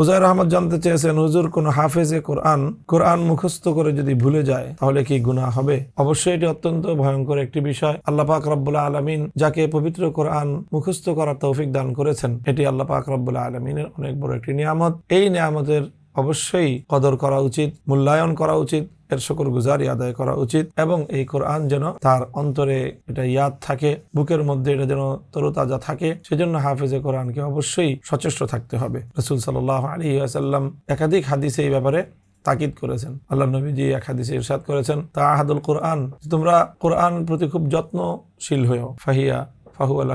হুজাইর আহমদ জানতে চেয়েছেন, হুজুর, কোন হাফেজে কোরআন কোরআন মুখস্থ করে যদি ভুলে যায়, তাহলে কি গুনাহ হবে? অবশ্যই এটি অত্যন্ত ভয়ঙ্কর একটি বিষয়। আল্লাহ পাক রব্বুল্লাহ আলমিন যাকে পবিত্র কোরআন মুখস্থ করার তৌফিক দান করেছেন, এটি আল্লাহ পাক রব্বুল্লাহ আলমিনের অনেক বড় একটি নিয়ামত। এই নিয়ামতের অবশ্যই কদর করা উচিত, মূল্যায়ন করা উচিত। এর সকল গুজারি আদায় করা উচিত এবং এই কোরআন যেন তার অন্তরে এটা ইয়াদ থাকে, বুকের মধ্যে এটা যেন তরুতাজা থাকে, সেজন্য হাফেজে কোরআনকে অবশ্যই সচেষ্ট থাকতে হবে। রসুল সাল্লাহ আলী আসাল্লাম একাধিক হাদিসে এই ব্যাপারে তাকিদ করেছেন। আল্লাহ নবীজি এক হাদিসে ইরশাদ করেছেন তা আহাদুল কোরআন, তোমরা কোরআন প্রতি খুব যত্নশীল হয়েও, ফাহিয়া ফাহুয়াল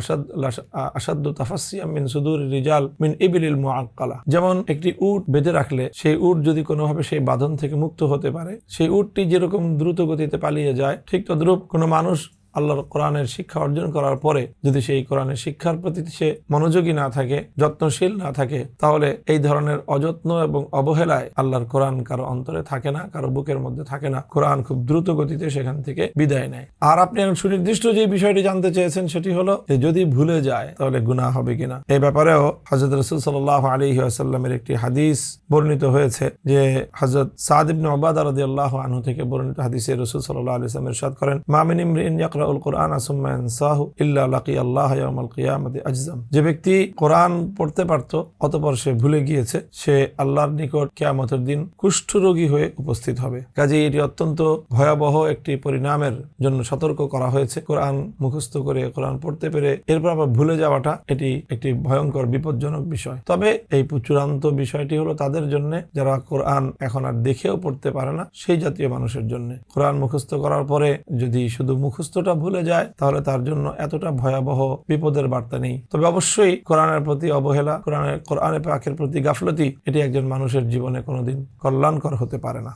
আসাদ তাফাসিয়া মিন সুদুর রিজাল মিন ইবিলিল মুআক্কালা। যেমন একটি উট বেঁধে রাখলে সেই উট যদি কোনোভাবে সেই বাঁধন থেকে মুক্ত হতে পারে, সেই উটটি যেরকম দ্রুত গতিতে পালিয়ে যায়, ঠিক তদ্রূপ কোনো মানুষ আল্লাহর কোরআনের শিক্ষা অর্জন করার পরে যদি সেই কোরআনের শিক্ষার প্রতি সে মনোযোগী না থাকে, যত্নশীল না থাকে, তাহলে এই ধরনের অযত্ন এবং অবহেলায় আল্লাহর কোরআন কারও অন্তরে থাকে না, কারও বুকের মধ্যে থাকে না। কোরআন খুব দ্রুত গতিতে সেখান থেকে বিদায় নেয়। আর আপনি সুনির্দিষ্ট যে বিষয়টি জানতে চেয়েছেন সেটি হলো যে যদি ভুলে যায়, তাহলে গুনাহ হবে কিনা? এই ব্যাপারেও হজরত রসুল সাল্লাহ আলী আসাল্লামের একটি হাদিস বর্ণিত হয়েছে যে হজরত সাদ ইবনে ওবাদা রাদিয়াল্লাহু আনহু থেকে বর্ণিত হাদিসে রসুল সাল্লাহ আলি ইরশাদ করেন মামিন ইমরিন কোরআন যে ব্যক্তি কোরআন পড়তে পারত, অতঃপর সে ভুলে গিয়েছে, সে আল্লাহর নিকট কিয়ামতের দিন কুষ্ঠরোগী হয়ে উপস্থিত হবে। কাজে এটি অত্যন্ত ভয়াবহ একটি পরিণামের জন্য সতর্ক করা হয়েছে। কোরআন মুখস্থ করে কোরআন পড়তে পেরে এরপর আবার ভুলে যাওয়াটা এটি একটি ভয়ঙ্কর, বিপজ্জনক বিষয়। তবে এই চূড়ান্ত বিষয়টি হলো তাদের জন্য, যারা কোরআন এখন আর দেখেও পড়তে পারে না, সেই জাতীয় মানুষের জন্য। কোরআন মুখস্থ করার পরে যদি শুধু মুখস্থটা ভুলে যায়, তাহলে তার জন্য এতটা ভয়াবহ বিপদের বার্তা নেই। তবে অবশ্যই কোরআনের প্রতি অবহেলা, কোরআনের, কোরআনে পাখের প্রতি গাফলতি, এটি একজন মানুষের জীবনে কোনোদিন কল্যাণকর হতে পারে না।